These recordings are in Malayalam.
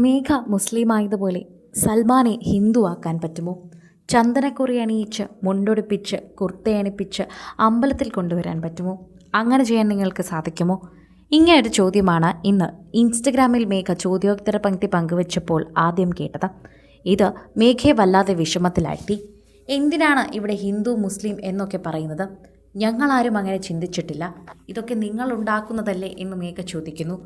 മേഘ മുസ്ലിമായതുപോലെ സൽമാനെ ഹിന്ദുവാക്കാൻ പറ്റുമോ? ചന്ദനക്കുറി അണിയിച്ച് മുണ്ടൊടുപ്പിച്ച് കുർത്തയണിപ്പിച്ച് അമ്പലത്തിൽ കൊണ്ടുവരാൻ പറ്റുമോ? അങ്ങനെ ചെയ്യാൻ നിങ്ങൾക്ക് സാധിക്കുമോ? ഇങ്ങനൊരു ചോദ്യമാണ് ഇന്ന് ഇൻസ്റ്റഗ്രാമിൽ മേഘ ചോദ്യോത്തര പങ്ക്തി പങ്കുവച്ചപ്പോൾ ആദ്യം കേട്ടത്. ഇത് മേഘയെ വല്ലാതെ വിഷമത്തിലാഴ്ത്തി. എന്തിനാണ് ഇവിടെ ഹിന്ദു മുസ്ലിം എന്നൊക്കെ പറയുന്നത്? ഞങ്ങളാരും അങ്ങനെ ചിന്തിച്ചിട്ടില്ല. ഇതൊക്കെ നിങ്ങൾ ഉണ്ടാക്കുന്നതല്ലേ എന്ന് മേഘ ചോദിക്കുന്നു.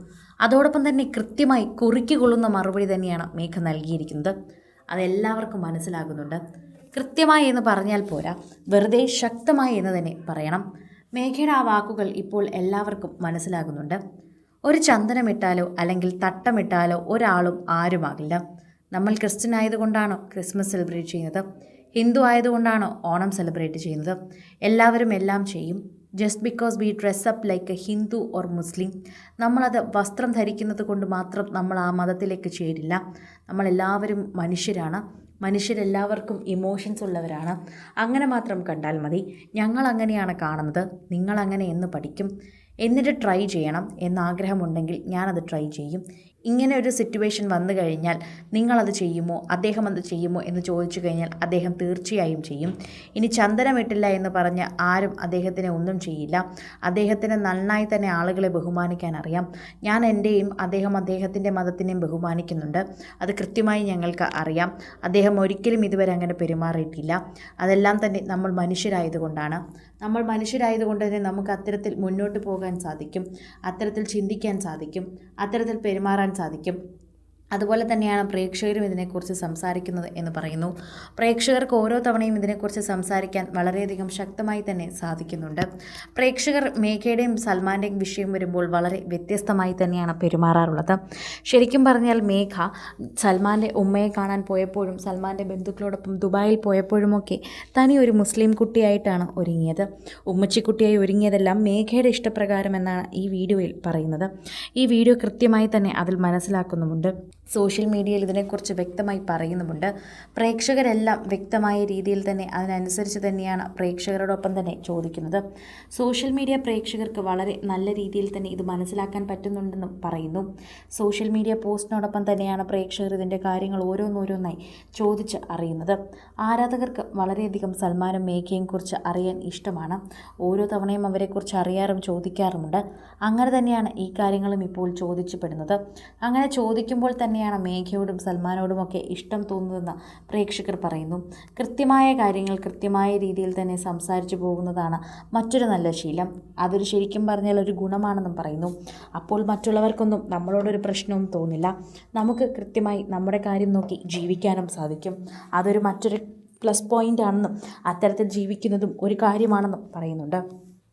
അതോടൊപ്പം തന്നെ കൃത്യമായി കുറിക്കുകൊള്ളുന്ന മറുപടി തന്നെയാണ് മേഘ നൽകിയിരിക്കുന്നത്. അതെല്ലാവർക്കും മനസ്സിലാകുന്നുണ്ട്. കൃത്യമായി എന്ന് പറഞ്ഞാൽ പോരാ. വെറുതെ ശക്തമായി എന്ന് തന്നെ പറയണം. മേഘയുടെ ആ വാക്കുകൾ ഇപ്പോൾ എല്ലാവർക്കും മനസ്സിലാകുന്നുണ്ട്. ഒരു ചന്ദനമിട്ടാലോ അല്ലെങ്കിൽ തട്ടമിട്ടാലോ ഒരാളും ആരുമാകില്ല. നമ്മൾ ക്രിസ്ത്യൻ ആയതുകൊണ്ടാണോ ക്രിസ്മസ് സെലിബ്രേറ്റ് ചെയ്യുന്നത്. ഹിന്ദു ആയതുകൊണ്ടാണോ ഓണം സെലിബ്രേറ്റ് ചെയ്യുന്നത്. എല്ലാവരും എല്ലാം ചെയ്യും. Just because we dress up like a Hindu or Muslim നമ്മളത് വസ്ത്രം ധരിക്കുന്നത് കൊണ്ട് മാത്രം നമ്മൾ ആ മതത്തിലേക്ക് ചേരില്ല. നമ്മളെല്ലാവരും മനുഷ്യരാണ്. മനുഷ്യരെല്ലാവർക്കും ഇമോഷൻസ് ഉള്ളവരാണ്. അങ്ങനെ മാത്രം കണ്ടാൽ മതി. ഞങ്ങൾ അങ്ങനെയാണ് കാണുന്നത്. നിങ്ങൾ അങ്ങനെ എന്ന് പഠിക്കും. എന്നിട്ട് ട്രൈ ചെയ്യണം എന്നാഗ്രഹമുണ്ടെങ്കിൽ ഞാനത് ട്രൈ ചെയ്യും. ഇങ്ങനെ ഒരു സിറ്റുവേഷൻ വന്നു കഴിഞ്ഞാൽ നിങ്ങളത് ചെയ്യുമോ? അദ്ദേഹം അത് ചെയ്യുമോ? എന്ന് ചോദിച്ചു കഴിഞ്ഞാൽ അദ്ദേഹം തീർച്ചയായും ചെയ്യും. ഇനി ചന്ദനമിട്ടില്ല എന്ന് പറഞ്ഞ് ആരും അദ്ദേഹത്തിന് ഒന്നും ചെയ്യില്ല. അദ്ദേഹത്തിന് നന്നായി തന്നെ ആളുകളെ ബഹുമാനിക്കാൻ അറിയാം. ഞാൻ എന്റെയും അദ്ദേഹം അദ്ദേഹത്തിന്റെ മതത്തിനെയും ബഹുമാനിക്കുന്നുണ്ട്. അത് കൃത്യമായി ഞങ്ങൾക്ക് അറിയാം. അദ്ദേഹം ഒരിക്കലും ഇതുവരെ അങ്ങനെ പെരുമാറിയിട്ടില്ല. അതെല്ലാം തന്നെ നമ്മൾ മനുഷ്യരായതുകൊണ്ടാണ്. നമ്മൾ മനുഷ്യരായതുകൊണ്ട് തന്നെ നമുക്ക് അത്തരത്തിൽ മുന്നോട്ട് പോകാൻ സാധിക്കും. അത്തരത്തിൽ ചിന്തിക്കാൻ സാധിക്കും. അത്തരത്തിൽ പെരുമാറാൻ സാധിക്കും. അതുപോലെ തന്നെയാണ് പ്രേക്ഷകരും ഇതിനെക്കുറിച്ച് സംസാരിക്കുന്നത് എന്ന് പറയുന്നു. പ്രേക്ഷകർക്ക് ഓരോ തവണയും ഇതിനെക്കുറിച്ച് സംസാരിക്കാൻ വളരെയധികം ശക്തമായി തന്നെ സാധിക്കുന്നുണ്ട്. പ്രേക്ഷകർ മേഘയുടെയും സൽമാന്റെയും വിഷയം വരുമ്പോൾ വളരെ വ്യത്യസ്തമായി തന്നെയാണ് പെരുമാറാറുള്ളത്. ശരിക്കും പറഞ്ഞാൽ മേഘ സൽമാന്റെ ഉമ്മയെ കാണാൻ പോയപ്പോഴും സൽമാന്റെ ബന്ധുക്കളോടൊപ്പം ദുബായിൽ പോയപ്പോഴുമൊക്കെ തനി ഒരു മുസ്ലിം കുട്ടിയായിട്ടാണ് ഒരുങ്ങിയത്. ഉമ്മച്ചിക്കുട്ടിയായി ഒരുങ്ങിയതെല്ലാം മേഘയുടെ ഇഷ്ടപ്രകാരം എന്നാണ് ഈ വീഡിയോയിൽ പറയുന്നത്. ഈ വീഡിയോ കൃത്യമായി തന്നെ അതിൽ മനസ്സിലാക്കുന്നുമുണ്ട്. സോഷ്യൽ മീഡിയയിൽ ഇതിനെക്കുറിച്ച് വ്യക്തമായി പറയുന്നുമുണ്ട്. പ്രേക്ഷകരെല്ലാം വ്യക്തമായ രീതിയിൽ തന്നെ അതിനനുസരിച്ച് തന്നെയാണ് പ്രേക്ഷകരോടൊപ്പം തന്നെ ചോദിക്കുന്നത്. സോഷ്യൽ മീഡിയ പ്രേക്ഷകർക്ക് വളരെ നല്ല രീതിയിൽ തന്നെ ഇത് മനസ്സിലാക്കാൻ പറ്റുന്നുണ്ടെന്നും പറയുന്നു. സോഷ്യൽ മീഡിയ പോസ്റ്റിനോടൊപ്പം തന്നെയാണ് പ്രേക്ഷകർ ഇതിന്റെ കാര്യങ്ങൾ ഓരോന്നോരോന്നായി ചോദിച്ച് അറിയുന്നത്. ആരാധകർക്ക് വളരെയധികം സൽമാനും മേഘയും കുറിച്ച് അറിയാൻ ഇഷ്ടമാണ്. ഓരോ തവണയും അവരെക്കുറിച്ച് അറിയാറും ചോദിക്കാറുമുണ്ട്. അങ്ങനെ തന്നെയാണ് ഈ കാര്യങ്ങളും ഇപ്പോൾ ചോദിച്ചപ്പെടുന്നത് അങ്ങനെ ചോദിക്കുമ്പോൾ തന്നെയാണ് മേഘയോടും സൽമാനോടും ഒക്കെ ഇഷ്ടം തോന്നുന്നതെന്ന് പ്രേക്ഷകർ പറയുന്നു. കൃത്യമായ കാര്യങ്ങൾ കൃത്യമായ രീതിയിൽ തന്നെ സംസാരിച്ചു പോകുന്നതാണ് മറ്റൊരു നല്ല ശീലം. അതൊരു ശരിക്കും പറഞ്ഞാൽ ഒരു ഗുണമാണെന്നും പറയുന്നു. അപ്പോൾ മറ്റുള്ളവർക്കൊന്നും നമ്മളോടൊരു പ്രശ്നവും തോന്നില്ല. നമുക്ക് കൃത്യമായി നമ്മുടെ കാര്യം നോക്കി ജീവിക്കാനും സാധിക്കും. അതൊരു മറ്റൊരു പ്ലസ് പോയിന്റ് ആണെന്നും അത്തരത്തിൽ ജീവിക്കുന്നതും ഒരു കാര്യമാണെന്നും പറയുന്നുണ്ട്.